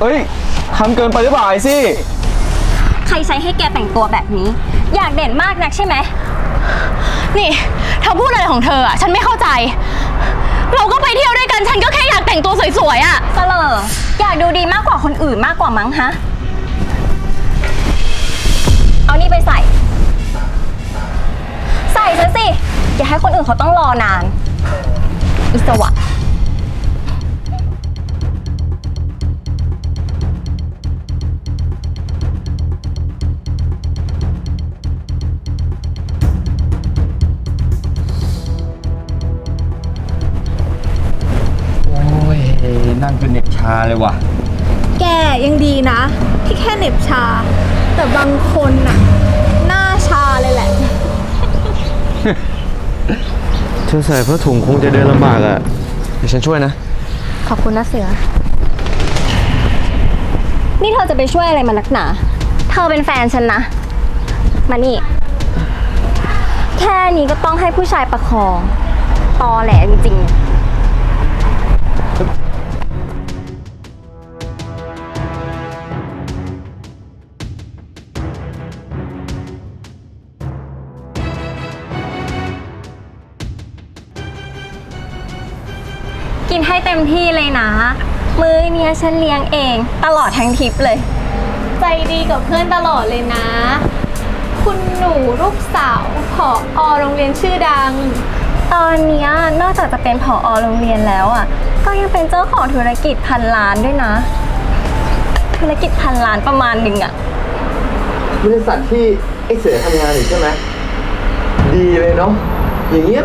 เอ้ยทำเกินไปหรือเปล่าไอซี่ ใครใช้ให้แกแต่งตัวแบบนี้ อยากเด่นมากนักใช่ไหม นี่เธอพูดอะไรของเธออะ ฉันไม่เข้าใจ เราก็ไปเที่ยวด้วยกัน ฉันก็แค่อยากแต่งตัวสวยๆอะ เสลออยากดูดีมากกว่าคนอื่นมากกว่ามั้งฮะ เอานี่ไปใส่ ใส่ซะสิ อย่าให้คนอื่นเขาต้องรอนาน อิสวะ นั่งจนเน็บชาเลยว่ะ แกยังดีนะ ที่แค่เหน็บชา แต่บางคนน่ะ หน้าชาเลยแหละ เธอใส่ผ้าถุงคงจะเดินลำบากอะเดี๋ยวฉันช่วยนะ ขอบคุณนะเสือ นี่เธอจะไปช่วยอะไรมานักหนา เธอเป็นแฟนฉันนะ มานี่ แค่นี้ก็ต้องให้ผู้ชายประคอง ตอแหลจริงๆ ให้เต็มที่เลยนะ มื้อเนี้ยฉันเลี้ยงเอง ตลอดทั้งทริปเลย ใจดีกับเพื่อนตลอดเลยนะ คุณหนูลูกสาวผออโรงเรียนชื่อดัง ตอนเนี้ยนอกจากจะเป็นผอโรงเรียนแล้วอะ ก็ยังเป็นเจ้าของธุรกิจพันล้านด้วยนะ ธุรกิจพันล้านประมาณหนึ่งอะ บริษัทที่ไอ้เสือทำงานอยู่ใช่ไหมดีเลยเนาะอย่างเงี้ย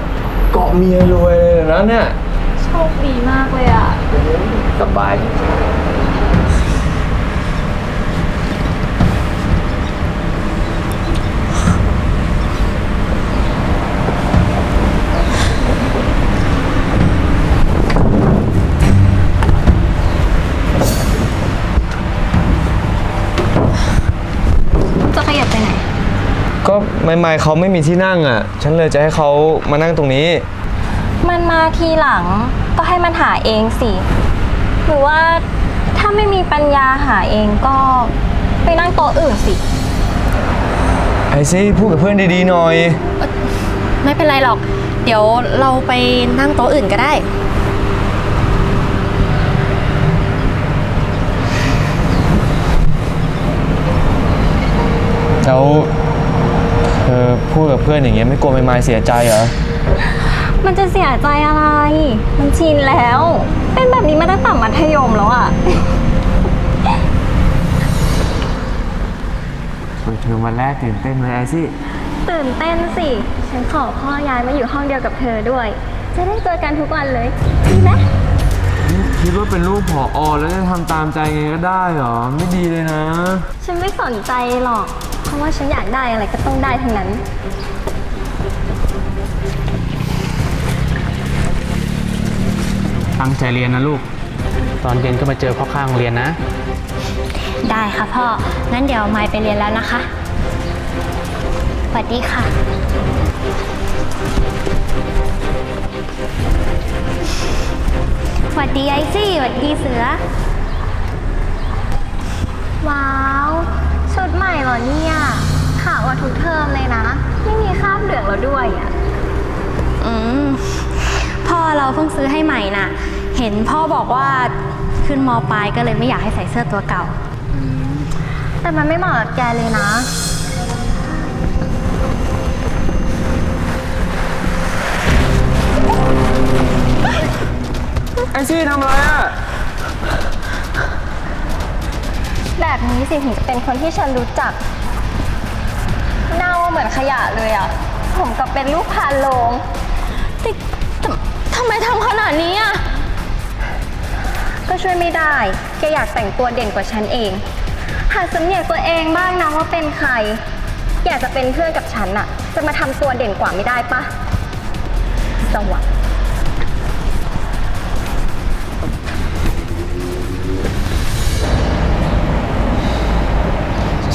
เกาะเมียรวยเลยนะเนี่ยโช คดีมากเลยอะ สบาย จะขยับไปไหน ก็ไม่ไม่เขาไม่มีที่นั่งอะ ฉันเลยจะให้เขามานั่งตรงนี้ มันมาทีหลัง ก็ให้มันหาเองสิ หรือว่าถ้าไม่มีปัญญาหาเองก็ไปนั่งโต๊ะอื่นสิ ไอซี่พูดกับเพื่อนดีๆหน่อย ไม่เป็นไรหรอก เดี๋ยวเราไปนั่งโต๊ะอื่นก็ได้ แล้วเธอพูดกับเพื่อนอย่างเงี้ยไม่กลัวไม่ไม่เสียใจเหรอ มันจะเสียใจอะไร มันชินแล้ว เป็นแบบนี้มาตั้งแต่มัธยมแล้วอะเปิดเทอมวันแรกตื่นเต้นไหมไอซี่ ตื่นเต้นสิ ฉันขอพ่อย้ายมาอยู่ห้องเดียวกับเธอด้วย จะได้เจอกันทุกวันเลยดีไหมคิดว่าเป็นลูกผออแล้วจะทำตามใจไงก็ได้เหรอ ไม่ดีเลยนะ ฉันไม่สนใจหรอก เพราะว่าฉันอยากได้อะไรก็ต้องได้ทั้งนั้น ตั้งใจเรียนนะลูก ตอนเย็นก็มาเจอพ่อข้างโรงเรียนนะ ได้ค่ะพ่อ งั้นเดี๋ยวไมค์ไปเรียนแล้วนะคะ สวัสดีค่ะ สวัสดีไอซี่ สวัสดีเสือ ว้าว ชุดใหม่เหรอเนี่ยขาวกว่าทุกเทอมเลยนะ ไม่มีคราบเหลืองแล้วด้วยอะ อืม พ่อเราเพิ่งซื้อให้ใหม่น่ะ เห็นพ่อบอกว่าขึ้นมปลายก็เลยไม่อยากให้ใส่เสื้อตัวเก่า แต่มันไม่เหมาะกับแกเลยนะไอซี่ทำอะไรอะ แบบนี้สิถึงจะเป็นคนที่ฉันรู้จัก เน่าเหมือนขยะเลยอะผมกับเป็นลูกพานโลง ทำไมทำขนาดนี้อะ ก็ช่วยไม่ได้ แกอยากแต่งตัวเด่นกว่าฉันเอง หาสำเนียกตัวเองบ้างนะว่าเป็นใคร อยากจะเป็นเพื่อนกับฉันอะจะมาทำตัวเด่นกว่าไม่ได้ปะสวัสด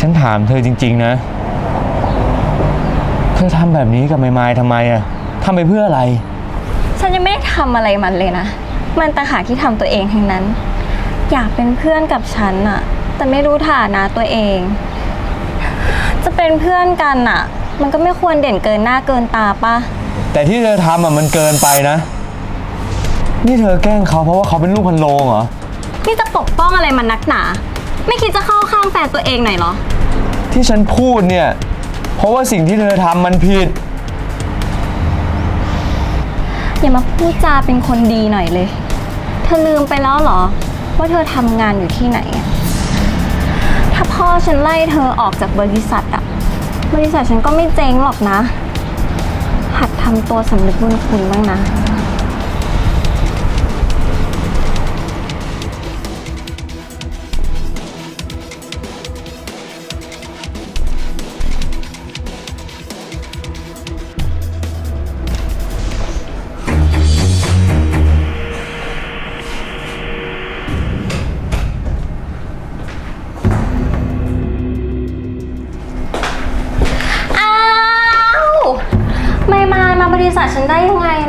ฉันถามเธอจริง ๆ นะ เธอทำแบบนี้กับไม่ไม่ทำไมอะทำไปเพื่ออะไร ฉันยังไม่ได้ทำอะไรมันเลยนะ มันต่างหากที่ทำตัวเองทั้งนั้น อยากเป็นเพื่อนกับฉันอะแต่ไม่รู้ฐานะตัวเอง จะเป็นเพื่อนกันอะมันก็ไม่ควรเด่นเกินหน้าเกินตาปะแต่ที่เธอทำอะมันเกินไปนะ นี่เธอแกล้งเขาเพราะว่าเขาเป็นลูกพันโลงเหรอ นี่จะปกป้องอะไรมันนักหนา ไม่คิดจะเข้าข้างแฟนตัวเองหน่อยเหรอ ที่ฉันพูดเนี่ย เพราะว่าสิ่งที่เธอทำมันผิด อย่ามาพูดจาเป็นคนดีหน่อยเลย เธอลืมไปแล้วเหรอ ว่าเธอทำงานอยู่ที่ไหน ถ้าพ่อฉันไล่เธอออกจากบริษัทอะบริษัทฉันก็ไม่เจ๊งหรอกนะ หัดทำตัวสำนึกบุญคุณบ้างนะ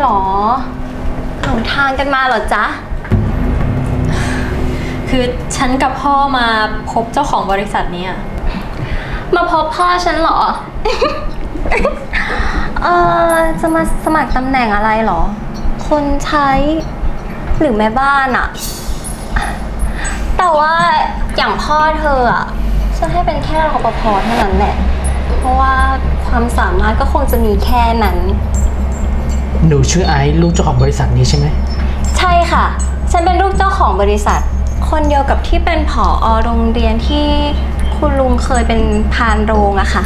หรอ หลงทางกันมาเหรอจ๊ะ คือฉันกับพ่อมาพบเจ้าของบริษัทเนี้ยมาพบพ่อฉันเหรอ เออจะมาสมัครตำแหน่งอะไรเหรอ คนใช้ หรือแม่บ้านอะแต่ว่าอย่างพ่อเธออะฉันให้เป็นแค่รปภเท่านั้นแหละ เพราะว่าความสามารถก็คงจะมีแค่นั้น หนูชื่อไอซ์ลูกเจ้าของบริษัทนี้ใช่ไหม ใช่ค่ะ ฉันเป็นลูกเจ้าของบริษัท คนเดียวกับที่เป็นผอโรงเรียนที่คุณลุงเคยเป็นพานโรงอะค่ะ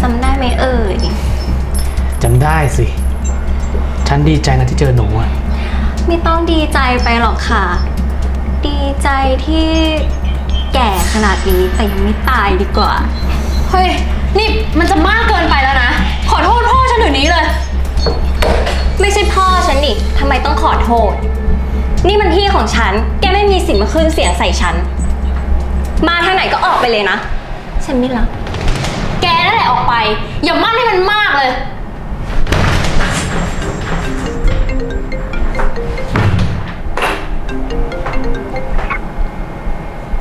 จำได้ไหมเอ่ยจำได้สิ ฉันดีใจนะที่เจอหนูอะไม่ต้องดีใจไปหรอกค่ะ ดีใจที่แก่ขนาดนี้แต่ยังไม่ตายดีกว่า เฮ้ย นี่มันจะมากเกินไปแล้วนะ ขอโทษพ่อฉันเดี๋ยวนี้เลย ไม่ใช่พ่อฉันนี่ทำไมต้องขอโทษ นี่มันที่ของฉัน แกไม่มีสิทธิ์มาขึ้นเสียงใส่ฉัน มาทางไหนก็ออกไปเลยนะ ฉันไม่รับ แกนั่นแหละออกไป อย่ามั่นให้มันมากเลย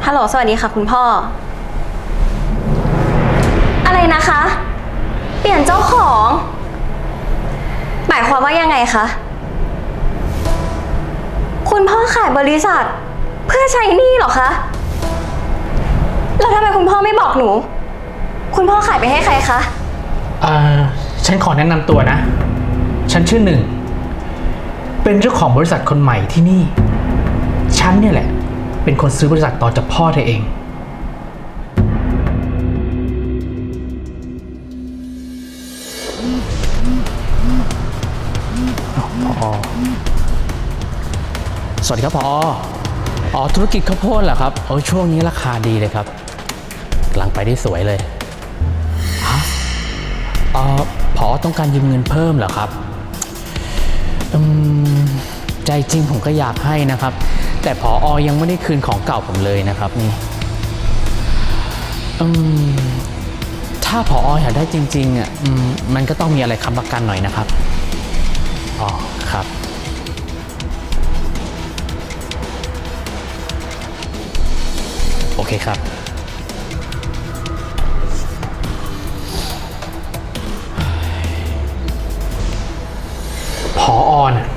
ฮัลโหล สวัสดีค่ะคุณพ่อ อะไรนะคะ เปลี่ยนเจ้าของ มายความว่ายังไงคะ คุณพ่อขายบริษัท เพื่อใช้หนี้เหรอคะ แล้วทำไมคุณพ่อไม่บอกหนู คุณพ่อขายไปให้ใครคะ เอ่อฉันขอแนะนำตัวนะ ฉันชื่อหนึ่ง เป็นเจ้าของบริษัทคนใหม่ที่นี่ ฉันเนี่ยแหละ เป็นคนซื้อบริษัทต่อจากพ่อเธอเอง พอสวัสดีครับพออ๋อธุรกิจข้าวโพดเหรอครับโอ้ช่วงนี้ราคาดีเลยครับกำลังไปได้สวยเลยเออพอต้องการยืมเงินเพิ่มเหรอครับอืมใจจริงผมก็อยากให้นะครับ แต่พออยังไม่ได้คืนของเก่าผมเลยนะครับนี่อืมถ้าพออยากได้จริงๆอะอืมมันก็ต้องมีอะไรค้ำประกันหน่อยนะครับ อ๋อครับโอเคครับ พออน่ะ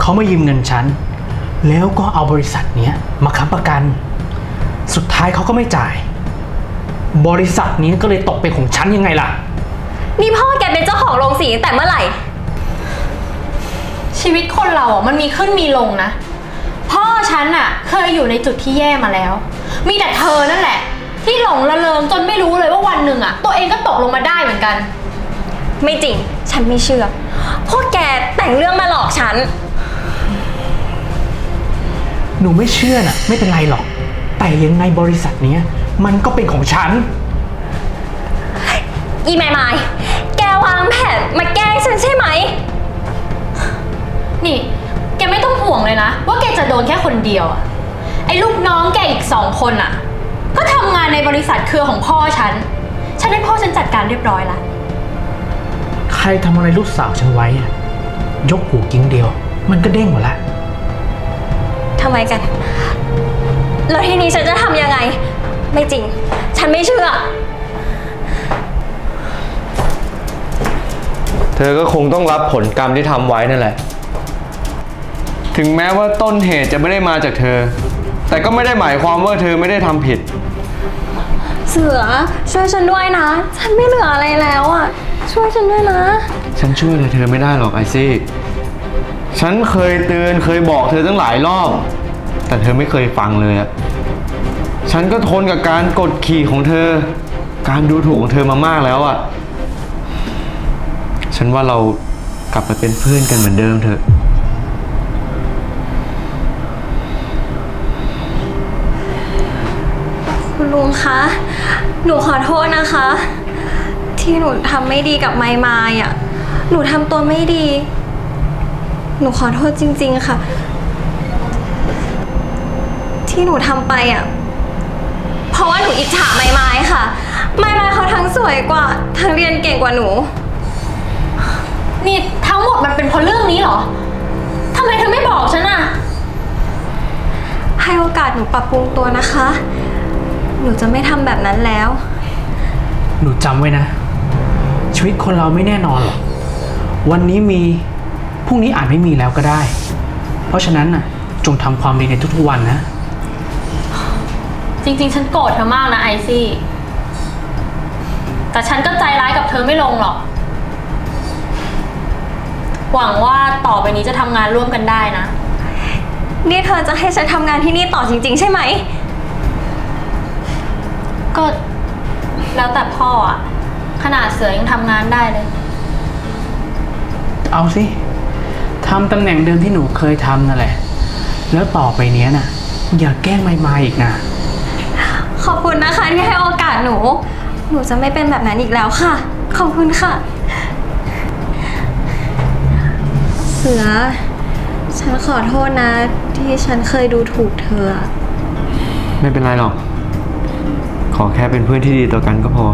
เขามายืมเงินฉัน แล้วก็เอาบริษัทเนี้ยมาค้ำประกัน สุดท้ายเขาก็ไม่จ่าย บริษัทนี้ก็เลยตกเป็นของฉันยังไงล่ะ นี่พ่อแกเป็นเจ้าของโรงสีตั้งแต่เมื่อไหร่ ชีวิตคนเราอะมันมีขึ้นมีลงนะ พ่อฉันอะ เคยอยู่ในจุดที่แย่มาแล้ว มีแต่เธอนั่นแหละ ที่หลงระเริงจนไม่รู้เลยว่าวันหนึ่งอะ ตัวเองก็ตกลงมาได้เหมือนกัน ไม่จริง ฉันไม่เชื่อ พวกแกแต่งเรื่องมาหลอกฉัน หนูไม่เชื่อน่ะ ไม่เป็นไรหรอก แต่ยังไงบริษัทเนี้ยมันก็เป็นของฉัน อีไม้ไม้แกวางแผนมาแกล้งฉันใช่ไหม นี่ แกไม่ต้องห่วงเลยนะ ว่าแกจะโดนแค่คนเดียวอะไอ้ลูกน้องแกอีกสองคนอะก็ทำงานในบริษัทเครือของพ่อฉัน ฉันให้พ่อฉันจัดการเรียบร้อยละ ใครทำอะไรลูกสาวฉันไว้อะยกหูกิ้งเดียว มันก็เด้งหมดละ ทำไมกัน แล้วทีนี้ฉันจะทำยังไง ไม่จริง ฉันไม่เชื่อ เธอก็คงต้องรับผลกรรมที่ทำไว้นั่นแหละ ถึงแม้ว่าต้นเหตุจะไม่ได้มาจากเธอ แต่ก็ไม่ได้หมายความว่าเธอไม่ได้ทำผิด เสือช่วยฉันด้วยนะ ฉันไม่เหลืออะไรแล้วอะ ช่วยฉันด้วยนะ ฉันช่วยอะไรเธอไม่ได้หรอกไอซี่ ฉันเคยเตือนเคยบอกเธอตั้งหลายรอบ แต่เธอไม่เคยฟังเลยอะฉันก็ทนกับการกดขี่ของเธอ การดูถูกของเธอมามากแล้วอะฉันว่าเรากลับไปเป็นเพื่อนกันเหมือนเดิมเถอะ คุณลุงคะ หนูขอโทษนะคะ ที่หนูทำไม่ดีกับไมมายอะ หนูทำตัวไม่ดี หนูขอโทษจริง ๆ ค่ะ ที่หนูทำไปอะ เพราะว่าหนูอิจฉาไมมายค่ะ ไมมายเขาทั้งสวยกว่า ทั้งเรียนเก่งกว่าหนู นี่ทั้งหมดมันเป็นเพราะเรื่องนี้เหรอ ทำไมเธอไม่บอกฉันอะให้โอกาสหนูปรับปรุงตัวนะคะ หนูจะไม่ทำแบบนั้นแล้ว หนูจำไว้นะ ชีวิตคนเราไม่แน่นอนหรอก วันนี้มี พรุ่งนี้อาจไม่มีแล้วก็ได้ เพราะฉะนั้นน่ะ จงทำความดีในทุกๆวันนะ จริงๆ ฉันโกรธเธอมากนะไอซี่ แต่ฉันก็ใจร้ายกับเธอไม่ลงหรอก หวังว่าต่อไปนี้จะทำงานร่วมกันได้นะ นี่เธอจะให้ฉันทำงานที่นี่ต่อจริง ๆ ใช่ไหม ก็แล้วแต่พ่ออะขนาดเสือยังทำงานได้เลย เอาสิทำตำแหน่งเดิมที่หนูเคยทำนั่นแหละ แล้วต่อไปเนี้ยน่ะอย่าแกล้งไม่มาอีกนะ ขอบคุณนะคะที่ให้โอกาสหนู หนูจะไม่เป็นแบบนั้นอีกแล้วค่ะ ขอบคุณค่ะ เสือ ฉันขอโทษนะ ที่ฉันเคยดูถูกเธออะไม่เป็นไรหรอก ขอแค่เป็นเพื่อนที่ดีต่อกันก็พอ